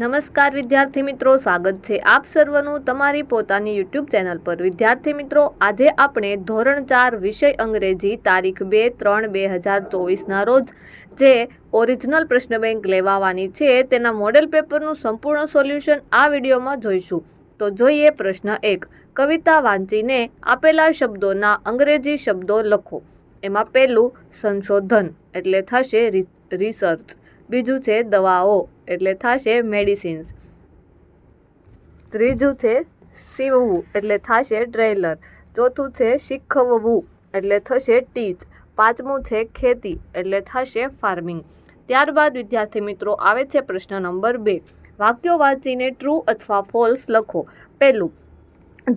નમસ્કાર વિદ્યાર્થી મિત્રો, સ્વાગત છે આપ સર્વનું તમારી પોતાની યુટ્યુબ ચેનલ પર. વિદ્યાર્થી મિત્રો, આજે આપણે ધોરણ ચાર વિષય અંગ્રેજી તારીખ બે ત્રણ બે હજાર ચોવીસના રોજ જે ઓરિજિનલ પ્રશ્ન બેંક લેવાવાની છે તેના મોડેલ પેપરનું સંપૂર્ણ સોલ્યુશન આ વિડીયોમાં જોઈશું. તો જોઈએ પ્રશ્ન એક. કવિતા વાંચીને આપેલા શબ્દોના અંગ્રેજી શબ્દો લખો. એમાં પહેલું સંશોધન, એટલે થશે રિસર્ચ બીજું છે દવાઓ, એટલે થશે મેડિસિન્સ ત્રીજું છે સીવવું, એટલે થશે ટ્રેલર ચોથું છે શીખવવું, એટલે થશે ટીચ પાંચમું છે ખેતી, એટલે થશે ફાર્મિંગ ત્યારબાદ વિદ્યાર્થી મિત્રો, આવે છે પ્રશ્ન નંબર બે. વાક્યો વાંચીને ટ્રુ અથવા ફોલ્સ લખો. પહેલું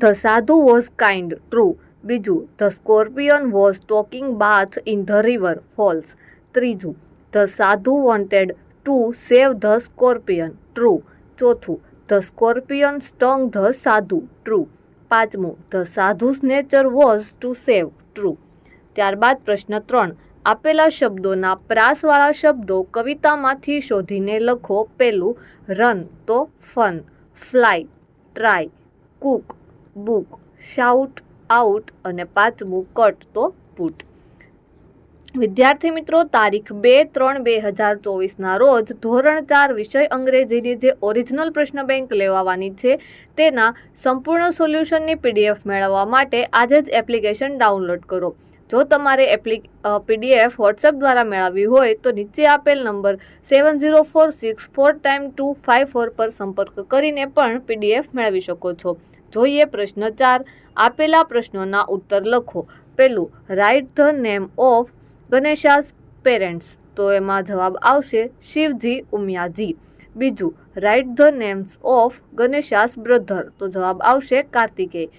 the sadhu was kind true બીજું the scorpion was taking bath in the river falls ત્રીજું the sadhu wanted to save the scorpion. True. ચોથું, the scorpion stung the sadhu. True. પાંચમું, the sadhu's nature was to save. True. ત્યારબાદ પ્રશ્ન ત્રણ, આપેલા શબ્દોના પ્રાસવાળા શબ્દો કવિતામાંથી શોધીને લખો પેલું રન તો fun, fly, try, cook, book, shout, out અને પાંચમું કટ તો પુટ. વિદ્યાર્થી મિત્રો, તારીખ બે ત્રણ બે હજાર ચોવીસના રોજ ધોરણ ચાર વિષય અંગ્રેજીની જે ઓરિજિનલ પ્રશ્ન બેંક લેવાવાની છે, તેના સંપૂર્ણ સોલ્યુશનની પીડીએફ મેળવવા માટે આજે જ એપ્લિકેશન ડાઉનલોડ કરો. જો તમારે એપ્લિ પીડીએફ વોટ્સએપ દ્વારા મેળવવી હોય, તો નીચે આપેલ number seven zero four six four time two five four પર સંપર્ક કરીને પણ પીડીએફ મેળવી શકો છો. જોઈએ પ્રશ્ન ચાર, આપેલા પ્રશ્નોના ઉત્તર લખો. પહેલું write the name of Ganesha's parents. તો એમાં જવાબ આવશે શિવજી, ઉમિયાજી. બીજું write the names of Ganesha's brother તો જવાબ આવશે કાર્તિકેય.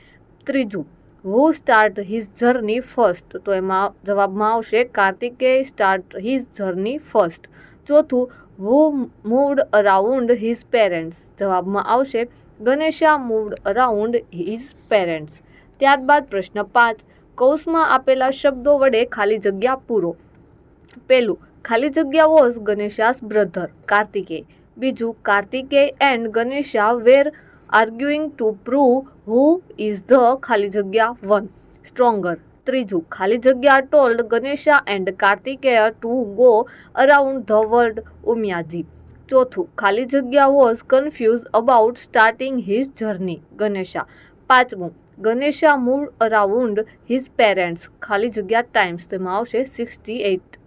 ત્રીજું who start his journey first તો એમાં જવાબમાં આવશે Kartikeya start his journey first ચોથું who moved around his parents જવાબમાં આવશે Ganesha moved around his parents ત્યારબાદ પ્રશ્ન પાંચ કૌંસમાં આપેલા શબ્દો વડે ખાલી જગ્યા પૂરો. પહેલું, ખાલી જગ્યા વોઝ ગણેશાસ બ્રધર, કાર્તિકેય. બીજું, Kartikeya and Ganesha were arguing to prove who is the ખાલી જગ્યા વન, સ્ટ્રોંગર. ત્રીજું, ખાલી જગ્યા told Ganesha and Kartikeya to go around the world Umiyaji. ચોથું, ખાલી જગ્યા was confuse about starting his journey Ganesha. પાંચમું ગણેશા મૂળ અરાઉન્ડ હિઝ પેરેન્ટ્સ ખાલી જગ્યા ટાઈમ્સ તેમાં આવશે સિક્સટી એઇટ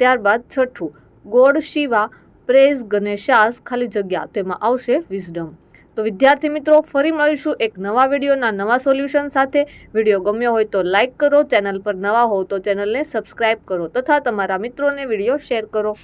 ત્યારબાદ છઠ્ઠું, ગોડ શિવા પ્રેઝ ગણેશાસ, ખાલી જગ્યા તેમાં આવશે વિઝડમ તો વિદ્યાર્થી મિત્રો, ફરી મળીશું એક નવા વિડીયોના નવા સોલ્યુશન સાથે. વીડિયો ગમ્યો હોય તો લાઇક કરો, ચેનલ પર નવા હો તો ચેનલને સબસ્ક્રાઇબ કરો તથા તમારા મિત્રોને વીડિયો શેર કરો.